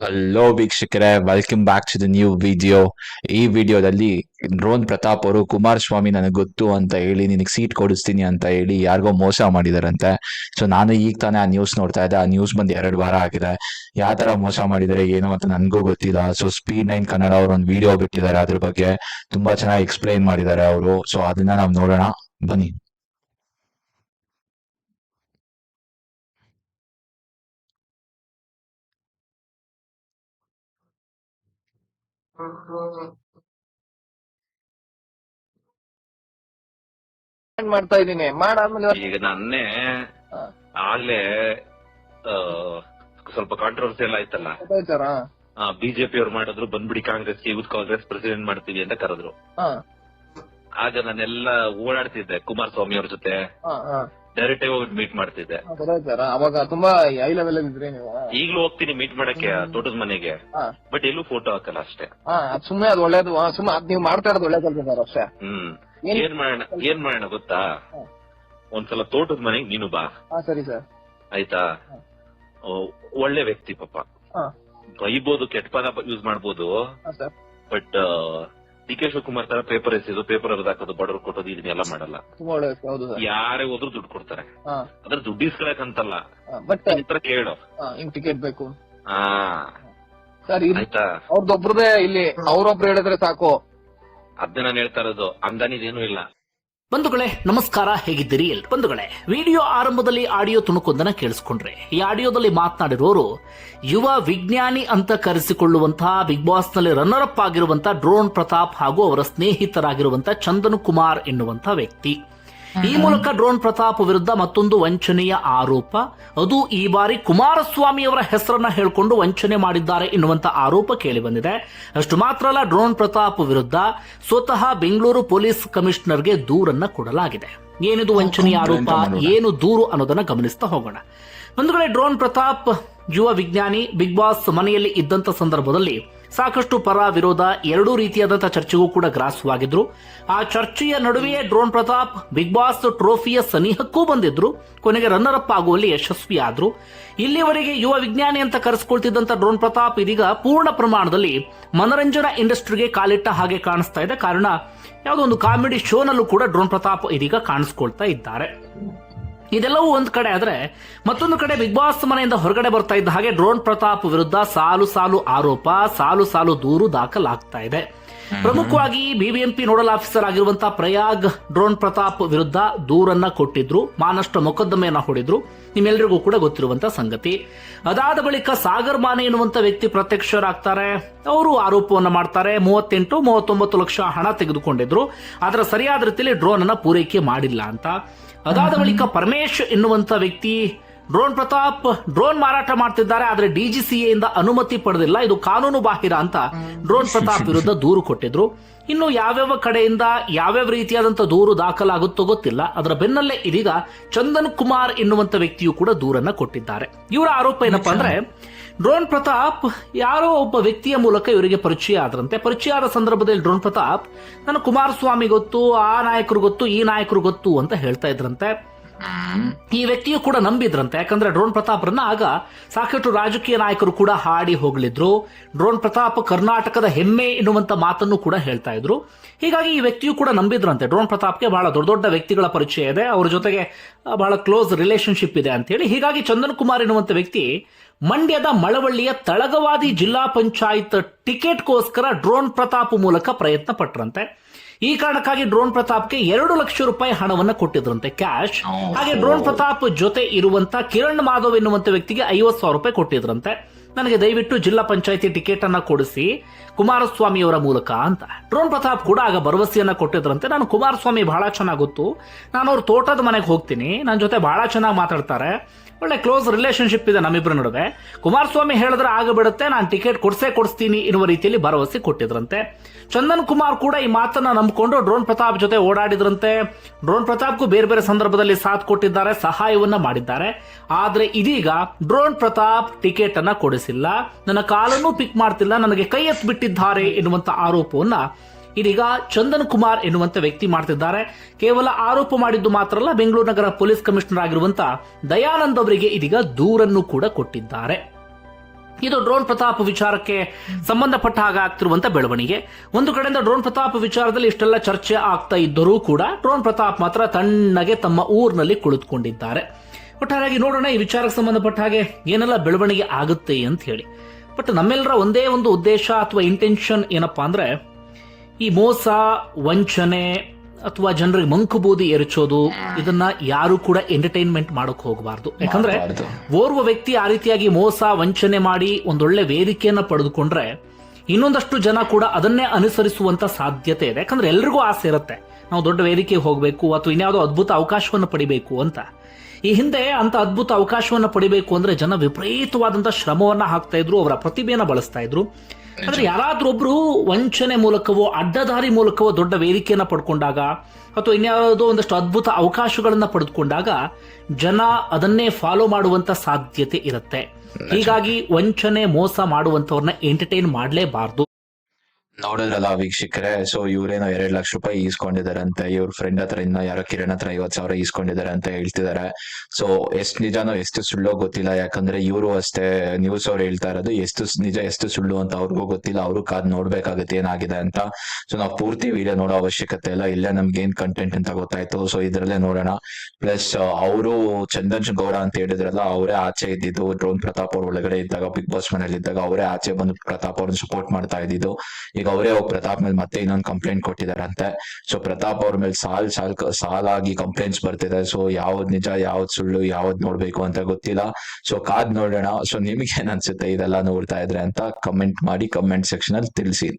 Hello ವೀಕ್ಷಕರೇ welcome back to the new video ಈ ವಿಡಿಯೋದಲ್ಲಿ ಡ್ರೋನ್ ಪ್ರತಾಪ್ ಅವರು, ಕುಮಾರಸ್ವಾಮಿ ನನಗೆ ಗೊತ್ತು ಅಂತ ಹೇಳಿ, ನಿನಗೆ ಸೀಟ್ ಕೊಡಿಸ್ತೀನಿ ಅಂತ ಹೇಳಿ ಯಾರಿಗೋ ಮೋಸ ಮಾಡಿದಾರಂತೆ. ಸೊ ನಾನು ಈಗ ತಾನೇ ಆ ನ್ಯೂಸ್ ನೋಡ್ತಾ ಇದ್ದೆ. ಆ ನ್ಯೂಸ್ ಬಂದು ಎರಡು ವಾರ ಆಗಿದೆ. ಯಾವ ತರ ಮೋಸ ಮಾಡಿದ್ದಾರೆ ಏನು ಅಂತ ನನಗೂ ಗೊತ್ತಿಲ್ಲ. ಸೊ ಸ್ಪೀಡ್ ನೈನ್ ಕನ್ನಡ ಅವರು ಒಂದು ವಿಡಿಯೋ ಬಿಟ್ಟಿದ್ದಾರೆ ಅದ್ರ ಬಗ್ಗೆ. ತುಂಬಾ ಚೆನ್ನಾಗಿ ಎಕ್ಸ್ಪ್ಲೈನ್ ಮಾಡಿದ್ದಾರೆ ಅವರು. ಸೊ ಅದನ್ನ ನಾವು ನೋಡೋಣ. ಬನ್ನಿ. ಮಾಡ್ತಾ ಇದೀನಿ ಮಾಡಾದ್ಮೇಲೆ ಈಗ ನನ್ನೇ ಆಗ್ಲೇ ಸ್ವಲ್ಪ ಕಾಂಟ್ರವರ್ಸಿ ಎಲ್ಲ ಆಯ್ತಲ್ಲ? ಬಿಜೆಪಿ ಅವ್ರು ಮಾಡಿದ್ರು ಬಂದ್ಬಿಡಿ ಕಾಂಗ್ರೆಸ್ ಯೂತ್ ಕಾಂಗ್ರೆಸ್ ಪ್ರೆಸಿಡೆಂಟ್ ಮಾಡ್ತೀವಿ ಅಂತ ಕರೆದ್ರು. ಆಗ ನಾನೆಲ್ಲ ಓಡಾಡ್ತಿದ್ದೆ ಕುಮಾರಸ್ವಾಮಿ ಅವ್ರ ಜೊತೆ ಡೈರೆಕ್ಟ್ ಆಗಿ ಹೋಗಿ ಮೀಟ್ ಮಾಡ್ತಿದ್ದೆ. ಸರ್. ಅವಾಗ ತುಂಬಾ ಹೈ ಲೆವೆಲ್ ಇದ್ರಿ ನೀವು. ಈಗ್ಲೂ ಹೋಗ್ತೀನಿ ಮೀಟ್ ಮಾಡಕ್ಕೆ ತೋಟದ ಮನೆಗೆ. ಹಾ. ಬಟ್ ಎಲ್ಲೂ ಫೋಟೋ ಹಾಕಲ್ಲ ಅಷ್ಟೇ. ಸುಮ್ಮನೆ ಅದ್ ಸುಮ್ನೆ ಅದ್ ಒಳ್ಳೇದು. ಹಾ, ಸುಮ್ನೆ ಅದ್ ನೀವು ಮಾಡ್ತಾ ಇರೋದು ಒಳ್ಳೆ ಕೆಲಸ ಸರ್ ಅಷ್ಟೇ. ಹ್ಮ್. ಏನ್- ಏನ್ ಮಾಡೋಣ ಏನ್ ಮಾಡೋಣ ಗೊತ್ತಾ? ಹಾ. ಒಂದ್ಸಲ ತೋಟದ ಮನೆಗೆ ನೀನು ಬಾ. ಹಾ ಸರಿ ಸರ್. ಆಯ್ತಾ? ಓ, ಒಳ್ಳೆ ವ್ಯಕ್ತಿ ಪಾಪ. ಬೈಬಹುದು ಬೈಬೋದು ಕೆಟ್ಟ ಪದ ಯೂಸ್ ಮಾಡ್ಬೋದು. ಹಾ ಸರ್. ಬಟ್ ಡಿ ಕೆ ಶಿವಕುಮಾರ್ ತರ ಪೇಪರ್ ಎಸೆದು ಪೇಪರ್ ಅರ್ಧ ಹಾಕೋದು ಬಡವ್ರು ಕೊಟ್ಟೋದು ಇದನ್ನೆಲ್ಲ ಮಾಡಲ್ಲ. ತುಂಬಾ ಒಳ್ಳೆ ಹೌದು ಸರ್. ಯಾರೇ ಹೋದ್ರು ದುಡ್ಡು ಕೊಡ್ತಾರೆ. ಹಾ. ಅದ್ರ ದುಡ್ಡು ಇಸ್ಕೊಳಕಂತಲ್ಲ ಬಟ್ ಹತ್ರ ಕೇಳು. ಹಿಂಗ್ ಟಿಕೆಟ್ ಬೇಕು. ಹಾ. ಸರ್ ಆಯ್ತಾ? ಅವ್ರದ್ದೊಬ್ರದೇ ಇಲ್ಲಿ ಅವ್ರೊಬ್ರು ಹೇಳಿದ್ರೆ ಸಾಕು. ಅದನ್ನ ನಾನು ಹೇಳ್ತಾ ಇರೋದು ಅಂದಾನಿದೇನು ಇಲ್ಲ. ಬಂಧುಗಳೇ, ನಮಸ್ಕಾರ, ಹೇಗಿದ್ದೀರಿ? ಎಲ್ಲಿ ಬಂಧುಗಳೇ, ವಿಡಿಯೋ ಆರಂಭದಲ್ಲಿ ಆಡಿಯೋ ತುಣುಕೊಂದನ್ನ ಕೇಳಿಸ್ಕೊಂಡ್ರೆ. ಈ ಆಡಿಯೋದಲ್ಲಿ ಮಾತನಾಡಿರೋರು ಯುವ ವಿಜ್ಞಾನಿ ಅಂತ ಕರೆಸಿಕೊಳ್ಳುವಂತಹ, ಬಿಗ್ ಬಾಸ್ನಲ್ಲಿ ರನ್ನರ್ ಅಪ್ ಆಗಿರುವಂತಹ ಡ್ರೋನ್ ಪ್ರತಾಪ್ ಹಾಗೂ ಅವರ ಸ್ನೇಹಿತರಾಗಿರುವಂತಹ ಚಂದನ್ ಕುಮಾರ್ ಎನ್ನುವಂತಹ ವ್ಯಕ್ತಿ. ಈ ಮೂಲಕ ಡ್ರೋನ್ ಪ್ರತಾಪ್ ವಿರುದ್ಧ ಮತ್ತೊಂದು ವಂಚನೆಯ ಆರೋಪ. ಅದು ಈ ಬಾರಿ ಕುಮಾರಸ್ವಾಮಿ ಅವರ ಹೆಸರನ್ನ ಹೇಳಿಕೊಂಡು ವಂಚನೆ ಮಾಡಿದ್ದಾರೆ ಎನ್ನುವಂತ ಆರೋಪ ಕೇಳಿ ಬಂದಿದೆ ಅಷ್ಟು ಮಾತ್ರ ಅಲ್ಲ ಡ್ರೋನ್ ಪ್ರತಾಪ್ ವಿರುದ್ಧ ಸ್ವತಃ ಬೆಂಗಳೂರು ಪೊಲೀಸ್ ಕಮಿಷನರ್ಗೆ ದೂರನ್ನ ಕೊಡಲಾಗಿದೆ. ಏನಿದು ವಂಚನೆಯ ಆರೋಪ ಏನು ದೂರು ಅನ್ನೋದನ್ನ ಗಮನಿಸ್ತಾ ಹೋಗೋಣ. ಒಂದು ಕಡೆ ಡ್ರೋನ್ ಪ್ರತಾಪ್ ಯುವ ವಿಜ್ಞಾನಿ ಬಿಗ್ ಬಾಸ್ ಮನೆಯಲ್ಲಿ ಇದ್ದಂತ ಸಂದರ್ಭದಲ್ಲಿ ಸಾಕಷ್ಟು ಪರ ವಿರೋಧ ಎರಡೂ ರೀತಿಯಾದಂತಹ ಚರ್ಚೆಗೂ ಕೂಡ ಗ್ರಾಸವಾಗಿದ್ರು. ಆ ಚರ್ಚೆಯ ನಡುವೆಯೇ ಡ್ರೋನ್ ಪ್ರತಾಪ್ ಬಿಗ್ ಬಾಸ್ ಟ್ರೋಫಿಯ ಸನಿಹಕ್ಕೂ ಬಂದಿದ್ರು. ಕೊನೆಗೆ ರನ್ನರ್ ಅಪ್ ಆಗುವಲ್ಲಿ ಯಶಸ್ವಿಯಾದ್ರು. ಇಲ್ಲಿವರೆಗೆ ಯುವ ವಿಜ್ಞಾನಿ ಅಂತ ಕರೆಸಿಕೊಳ್ತಿದ್ದಂತ ಡ್ರೋನ್ ಪ್ರತಾಪ್ ಇದೀಗ ಪೂರ್ಣ ಪ್ರಮಾಣದಲ್ಲಿ ಮನರಂಜನಾ ಇಂಡಸ್ಟ್ರಿಗೆ ಕಾಲಿಟ್ಟ ಹಾಗೆ ಕಾಣಿಸ್ತಾ ಇದೆ. ಕಾರಣ ಯಾವುದೋ ಒಂದು ಕಾಮಿಡಿ ಶೋನಲ್ಲೂ ಕೂಡ ಡ್ರೋನ್ ಪ್ರತಾಪ್ ಇದೀಗ ಕಾಣಿಸ್ಕೊಳ್ತಾ ಇದ್ದಾರೆ. ಇದೆಲ್ಲವೂ ಒಂದು ಕಡೆ ಆದರೆ ಮತ್ತೊಂದು ಕಡೆ ಬಿಗ್ ಬಾಸ್ ಮನೆಯಿಂದ ಹೊರಗಡೆ ಬರ್ತಾ ಇದ್ದ ಹಾಗೆ ಡ್ರೋನ್ ಪ್ರತಾಪ್ ವಿರುದ್ಧ ಸಾಲು ಸಾಲು ಆರೋಪ ಸಾಲು ಸಾಲು ದೂರು ದಾಖಲಾಗ್ತಾ ಇದೆ. ಪ್ರಮುಖವಾಗಿ ಬಿಬಿಎಂಪಿ ನೋಡಲ್ ಆಫೀಸರ್ ಆಗಿರುವಂತಹ ಪ್ರಯಾಗ್ ಡ್ರೋನ್ ಪ್ರತಾಪ್ ವಿರುದ್ಧ ದೂರನ್ನ ಕೊಟ್ಟಿದ್ರು ಮಾನಷ್ಟು ಮೊಕದ್ದಮೆಯನ್ನ ಹೊಡೆದ್ರು. ನಿಮ್ಮೆಲ್ಲರಿಗೂ ಕೂಡ ಗೊತ್ತಿರುವಂತಹ ಸಂಗತಿ. ಅದಾದ ಬಳಿಕ ಸಾಗರ್ ಮಾನೆ ಎನ್ನುವಂತ ವ್ಯಕ್ತಿ ಪ್ರತ್ಯಕ್ಷರಾಗ್ತಾರೆ. ಅವರು ಆರೋಪವನ್ನು ಮಾಡ್ತಾರೆ. ಮೂವತ್ತೆಂಟು ಮೂವತ್ತೊಂಬತ್ತು ಲಕ್ಷ ಹಣ ತೆಗೆದುಕೊಂಡಿದ್ರು. ಅದರ ಸರಿಯಾದ ರೀತಿಯಲ್ಲಿ ಡ್ರೋನ್ ಅನ್ನ ಪೂರೈಕೆ ಮಾಡಿಲ್ಲ ಅಂತ. ಅದಾದ ಬಳಿಕ ಪರಮೇಶ್ ಎನ್ನುವಂತ ವ್ಯಕ್ತಿ ಡ್ರೋನ್ ಪ್ರತಾಪ್ ಡ್ರೋನ್ ಮಾರಾಟ ಮಾಡ್ತಿದ್ದಾರೆ ಆದ್ರೆ ಡಿಜಿಸಿಎ ಇಂದ ಅನುಮತಿ ಪಡೆದಿಲ್ಲ. ಇದು ಕಾನೂನು ಬಾಹಿರ ಅಂತ ಡ್ರೋನ್ ಪ್ರತಾಪ್ ವಿರುದ್ಧ ದೂರು ಕೊಟ್ಟಿದ್ರು. ಇನ್ನು ಯಾವ್ಯಾವ ಕಡೆಯಿಂದ ಯಾವ್ಯಾವ ರೀತಿಯಾದಂತ ದೂರು ದಾಖಲಾಗುತ್ತೋ ಗೊತ್ತಿಲ್ಲ. ಅದರ ಬೆನ್ನಲ್ಲೇ ಇದೀಗ ಚಂದನ್ ಕುಮಾರ್ ಎನ್ನುವಂತ ವ್ಯಕ್ತಿಯು ಕೂಡ ದೂರನ್ನ ಕೊಟ್ಟಿದ್ದಾರೆ. ಇವರ ಆರೋಪ ಏನಪ್ಪಾ ಅಂದ್ರೆ ಡ್ರೋನ್ ಪ್ರತಾಪ್ ಯಾರೋ ಒಬ್ಬ ವ್ಯಕ್ತಿಯ ಮೂಲಕ ಇವರಿಗೆ ಪರಿಚಯ ಆದ್ರಂತೆ. ಪರಿಚಯ ಆದ ಸಂದರ್ಭದಲ್ಲಿ ಡ್ರೋನ್ ಪ್ರತಾಪ್ ನನ್ನ ಕುಮಾರಸ್ವಾಮಿ ಗೊತ್ತು ಆ ನಾಯಕರು ಗೊತ್ತು ಈ ನಾಯಕರು ಗೊತ್ತು ಅಂತ ಹೇಳ್ತಾ ಇದ್ರಂತೆ. ಈ ವ್ಯಕ್ತಿಯು ಕೂಡ ನಂಬಿದ್ರಂತೆ, ಯಾಕಂದ್ರೆ ಡ್ರೋನ್ ಪ್ರತಾಪ್ರನ್ನ ಆಗ ಸಾಕಷ್ಟು ರಾಜಕೀಯ ನಾಯಕರು ಕೂಡ ಹಾಡಿ ಹೋಗ್ಲಿದ್ರು. ಡ್ರೋನ್ ಪ್ರತಾಪ್ ಕರ್ನಾಟಕದ ಹೆಮ್ಮೆ ಎನ್ನುವಂತ ಮಾತನ್ನು ಕೂಡ ಹೇಳ್ತಾ ಇದ್ರು. ಹೀಗಾಗಿ ಈ ವ್ಯಕ್ತಿಯು ಕೂಡ ನಂಬಿದ್ರಂತೆ. ಡ್ರೋನ್ ಪ್ರತಾಪ್ಗೆ ಬಹಳ ದೊಡ್ಡ ದೊಡ್ಡ ವ್ಯಕ್ತಿಗಳ ಪರಿಚಯ ಇದೆ. ಅವ್ರ ಜೊತೆಗೆ ಬಹಳ ಕ್ಲೋಸ್ ರಿಲೇಶನ್ಶಿಪ್ ಇದೆ ಅಂತ ಹೇಳಿ. ಹೀಗಾಗಿ ಚಂದನ್ ಕುಮಾರ್ ಎನ್ನುವಂತ ವ್ಯಕ್ತಿ ಮಂಡ್ಯದ ಮಳವಳ್ಳಿಯ ತಳಗವಾದಿ ಜಿಲ್ಲಾ ಪಂಚಾಯತ್ ಟಿಕೆಟ್ಗೋಸ್ಕರ ಡ್ರೋನ್ ಪ್ರತಾಪ್ ಮೂಲಕ ಪ್ರಯತ್ನ ಪಟ್ರಂತೆ. ಈ ಕಾರಣಕ್ಕಾಗಿ ಡ್ರೋನ್ ಪ್ರತಾಪ್ಗೆ ಎರಡು ಲಕ್ಷ ರೂಪಾಯಿ ಹಣವನ್ನು ಕೊಟ್ಟಿದ್ರಂತೆ ಕ್ಯಾಶ್. ಹಾಗೆ ಡ್ರೋನ್ ಪ್ರತಾಪ್ ಜೊತೆ ಇರುವಂತ ಕಿರಣ್ ಮಾಧವ್ ಎನ್ನುವಂತ ವ್ಯಕ್ತಿಗೆ ಐವತ್ತು ಸಾವಿರ ರೂಪಾಯಿ ಕೊಟ್ಟಿದ್ರಂತೆ. ನನಗೆ ದಯವಿಟ್ಟು ಜಿಲ್ಲಾ ಪಂಚಾಯತಿ ಟಿಕೆಟ್ ಅನ್ನ ಕೊಡಿಸಿ. ಕುಮಾರಸ್ವಾಮಿ ಅವರ ಮೂಲಕ ಅಂತ. ಡ್ರೋನ್ ಪ್ರತಾಪ್ ಕೂಡ ಆಗ ಭರವಸೆಯನ್ನ ಕೊಟ್ಟಿದ್ರಂತೆ. ನಾನು ಕುಮಾರಸ್ವಾಮಿ ಬಹಳ ಚೆನ್ನಾಗಿ ಗೊತ್ತು. ನಾನು ಅವ್ರ ತೋಟದ ಮನೆಗೆ ಹೋಗ್ತೀನಿ. ನನ್ನ ಜೊತೆ ಬಹಳ ಚೆನ್ನಾಗಿ ಮಾತಾಡ್ತಾರೆ. ಒಳ್ಳೆ ಕ್ಲೋಸ್ ರಿಲೇಶನ್ಶಿಪ್ ಇದೆ ನಮ್ಮಿಬ್ಬರ ನಡುವೆ. ಕುಮಾರಸ್ವಾಮಿ ಹೇಳಿದ್ರೆ ಆಗಬಿಡುತ್ತೆ. ನಾನು ಟಿಕೆಟ್ ಕೊಡ್ಸೇ ಕೊಡಿಸ್ತೀನಿ ಎನ್ನುವ ರೀತಿಯಲ್ಲಿ ಭರವಸೆ ಕೊಟ್ಟಿದ್ರಂತೆ. ಚಂದನ್ ಕುಮಾರ್ ಕೂಡ ಈ ಮಾತನ್ನ ನಂಬಿಕೊಂಡು ಡ್ರೋನ್ ಪ್ರತಾಪ್ ಜೊತೆ ಓಡಾಡಿದ್ರಂತೆ. ಡ್ರೋನ್ ಪ್ರತಾಪ್ಗೂ ಬೇರೆ ಬೇರೆ ಸಂದರ್ಭದಲ್ಲಿ ಸಾಥ್ ಕೊಟ್ಟಿದ್ದಾರೆ, ಸಹಾಯವನ್ನ ಮಾಡಿದ್ದಾರೆ. ಆದ್ರೆ ಇದೀಗ ಡ್ರೋನ್ ಪ್ರತಾಪ್ ಟಿಕೆಟ್ ಅನ್ನ ಕೊಡಿಸಿಲ್ಲ. ನನ್ನ ಕಾಲನ್ನು ಪಿಕ್ ಮಾಡ್ತಿಲ್ಲ. ನನಗೆ ಕೈ ಎತ್ ಬಿಟ್ಟಿದ್ದಾರೆ ಎನ್ನುವಂತ ಆರೋಪವನ್ನ ಇದೀಗ ಚಂದನ್ ಕುಮಾರ್ ಎನ್ನುವಂತ ವ್ಯಕ್ತಿ ಮಾಡ್ತಿದ್ದಾರೆ. ಕೇವಲ ಆರೋಪ ಮಾಡಿದ್ದು ಮಾತ್ರ ಅಲ್ಲ, ಬೆಂಗಳೂರು ನಗರ ಪೊಲೀಸ್ ಕಮಿಷನರ್ ಆಗಿರುವಂತ ದಯಾನಂದ್ ಅವರಿಗೆ ಇದೀಗ ದೂರನ್ನು ಕೂಡ ಕೊಟ್ಟಿದ್ದಾರೆ. ಇದು ಡ್ರೋನ್ ಪ್ರತಾಪ್ ವಿಚಾರಕ್ಕೆ ಸಂಬಂಧಪಟ್ಟ ಹಾಗೆ ಆಗ್ತಿರುವಂತ ಬೆಳವಣಿಗೆ. ಒಂದು ಕಡೆಯಿಂದ ಡ್ರೋನ್ ಪ್ರತಾಪ್ ವಿಚಾರದಲ್ಲಿ ಇಷ್ಟೆಲ್ಲ ಚರ್ಚೆ ಆಗ್ತಾ ಇದ್ದರೂ ಕೂಡ ಡ್ರೋನ್ ಪ್ರತಾಪ್ ಮಾತ್ರ ತಣ್ಣಗೆ ತಮ್ಮ ಊರಿನಲ್ಲಿ ಕುಳಿತುಕೊಂಡಿದ್ದಾರೆ. ಒಟ್ಟಾರೆಯಾಗಿ ನೋಡೋಣ ಈ ವಿಚಾರಕ್ಕೆ ಸಂಬಂಧಪಟ್ಟ ಹಾಗೆ ಏನೆಲ್ಲ ಬೆಳವಣಿಗೆ ಆಗುತ್ತೆ ಅಂತ ಹೇಳಿ. ಬಟ್ ನಮ್ಮೆಲ್ಲರ ಒಂದೇ ಒಂದು ಉದ್ದೇಶ ಅಥವಾ ಇಂಟೆನ್ಷನ್ ಏನಪ್ಪಾ ಅಂದ್ರೆ ಈ ಮೋಸ ವಂಚನೆ ಅಥವಾ ಜನರಿಗೆ ಮಂಕುಬೂದಿ ಎರಚೋದು ಇದನ್ನ ಯಾರು ಕೂಡ ಎಂಟರ್ಟೈನ್ಮೆಂಟ್ ಮಾಡಕ್ ಹೋಗಬಾರ್ದು. ಯಾಕಂದ್ರೆ ಓರ್ವ ವ್ಯಕ್ತಿ ಆ ರೀತಿಯಾಗಿ ಮೋಸ ವಂಚನೆ ಮಾಡಿ ಒಂದೊಳ್ಳೆ ವೇದಿಕೆಯನ್ನ ಪಡೆದುಕೊಂಡ್ರೆ ಇನ್ನೊಂದಷ್ಟು ಜನ ಕೂಡ ಅದನ್ನೇ ಅನುಸರಿಸುವಂತ ಸಾಧ್ಯತೆ ಇದೆ. ಯಾಕಂದ್ರೆ ಎಲ್ರಿಗೂ ಆಸೆ ಇರುತ್ತೆ. ನಾವು ದೊಡ್ಡ ವೇದಿಕೆಗೆ ಹೋಗಬೇಕು ಅಥವಾ ಇನ್ಯಾವುದೋ ಅದ್ಭುತ ಅವಕಾಶವನ್ನು ಪಡಿಬೇಕು ಅಂತ. ಈ ಹಿಂದೆ ಅಂತ ಅದ್ಭುತ ಅವಕಾಶವನ್ನ ಪಡಿಬೇಕು ಅಂದ್ರೆ ಜನ ವಿಪರೀತವಾದಂತಹ ಶ್ರಮವನ್ನ ಹಾಕ್ತಾ ಇದ್ರು ಅವರ ಪ್ರತಿಭೆಯನ್ನ ಬಳಸ್ತಾ ಇದ್ರು. ಅಂದ್ರೆ ಯಾರಾದ್ರೂ ಒಬ್ರು ವಂಚನೆ ಮೂಲಕವೋ ಅಡ್ಡದಾರಿ ಮೂಲಕವೋ ದೊಡ್ಡ ವೇದಿಕೆಯನ್ನ ಪಡ್ಕೊಂಡಾಗ ಅಥವಾ ಇನ್ಯಾವುದೋ ಒಂದಷ್ಟು ಅದ್ಭುತ ಅವಕಾಶಗಳನ್ನ ಪಡೆದುಕೊಂಡಾಗ ಜನ ಅದನ್ನೇ ಫಾಲೋ ಮಾಡುವಂತ ಸಾಧ್ಯತೆ ಇರುತ್ತೆ. ಹೀಗಾಗಿ ವಂಚನೆ ಮೋಸ ಮಾಡುವಂತವ್ರನ್ನ ಎಂಟರ್ಟೈನ್ ಮಾಡಲೇಬಾರ್ದು. ನೋಡಿದ್ರಲ್ಲ ವೀಕ್ಷಕರೇ. ಸೊ ಇವ್ರೇನೋ ಎರಡ್ ಲಕ್ಷ ರೂಪಾಯಿ ಈಸ್ಕೊಂಡಿದ್ದಾರೆ ಅಂತ, ಇವ್ರ ಫ್ರೆಂಡ್ ಹತ್ರ ಇನ್ನ ಯಾರೋ ಕಿರಣ್ ಹತ್ರ ಐವತ್ ಸಾವಿರ ಈಸ್ಕೊಂಡಿದ್ದಾರೆ ಅಂತ ಹೇಳ್ತಿದ್ದಾರೆ. ಸೊ ಎಷ್ಟ್ ನಿಜಾನೋ ಎಷ್ಟು ಸುಳ್ಳೋ ಗೊತ್ತಿಲ್ಲ. ಯಾಕಂದ್ರೆ ಇವರು ಅಷ್ಟೇ ನ್ಯೂಸ್ ಅವ್ರು ಹೇಳ್ತಾ ಇರೋದು, ಎಷ್ಟು ನಿಜ ಎಷ್ಟು ಸುಳ್ಳು ಅಂತ ಅವ್ರಿಗೂ ಗೊತ್ತಿಲ್ಲ. ಅವರು ಕಾದ್ ನೋಡ್ಬೇಕಾಗತ್ತೆ ಏನಾಗಿದೆ ಅಂತ. ಸೊ ನಾವು ಪೂರ್ತಿ ವಿಡಿಯೋ ನೋಡೋ ಅವಶ್ಯಕತೆ ಇಲ್ಲ. ಇಲ್ಲೇ ನಮ್ಗೆ ಏನ್ ಕಂಟೆಂಟ್ ಅಂತ ಗೊತ್ತಾಯ್ತು. ಸೊ ಇದ್ರಲ್ಲೇ ನೋಡೋಣ. ಪ್ಲಸ್ ಅವರು ಚಂದನ್ ಗೌಡ ಅಂತ ಹೇಳಿದ್ರಲ್ಲ, ಅವರೇ ಆಚೆ ಇದ್ದಿದ್ದು ಡ್ರೋನ್ ಪ್ರತಾಪ್ ಅವ್ರ ಒಳಗಡೆ ಇದ್ದಾಗ ಬಿಗ್ ಬಾಸ್ ಮನೇಲಿ ಇದ್ದಾಗ ಅವರೇ ಆಚೆ ಬಂದು ಪ್ರತಾಪ್ ಅವ್ರನ್ನ ಸಪೋರ್ಟ್ ಮಾಡ್ತಾ ಇದ್ದಿದ್ದು. ಈಗ ಅವರೇ ಪ್ರತಾಪ್ ಮೇಲೆ ಮತ್ತೆ ಇನ್ನೊಂದು ಕಂಪ್ಲೇಂಟ್ ಕೊಟ್ಟಿದಾರಂತೆ ಸೊ ಪ್ರತಾಪ್ ಅವ್ರ ಮೇಲೆ ಸಾಲ್ ಸಾಲ್, ಸಾಲಾಗಿ ಕಂಪ್ಲೇಂಟ್ಸ್ ಬರ್ತಿದೆ. ಸೊ ಯಾವ್ದು ನಿಜ, ಯಾವ್ದು ಸುಳ್ಳು, ಯಾವ್ದು ನೋಡ್ಬೇಕು ಅಂತ ಗೊತ್ತಿಲ್ಲ. ಸೊ ಕಾದ್ ನೋಡೋಣ. ಸೊ ನಿಮ್ಗೆ ಏನ್ ಅನ್ಸುತ್ತೆ? ಇದೆಲ್ಲ ನೋಡ್ತಾ ಇದ್ರೆ ಅಂತ ಕಮೆಂಟ್ ಮಾಡಿ ಕಮೆಂಟ್ ಸೆಕ್ಷನ್ ಅಲ್ಲಿ ತಿಳಿಸಿ.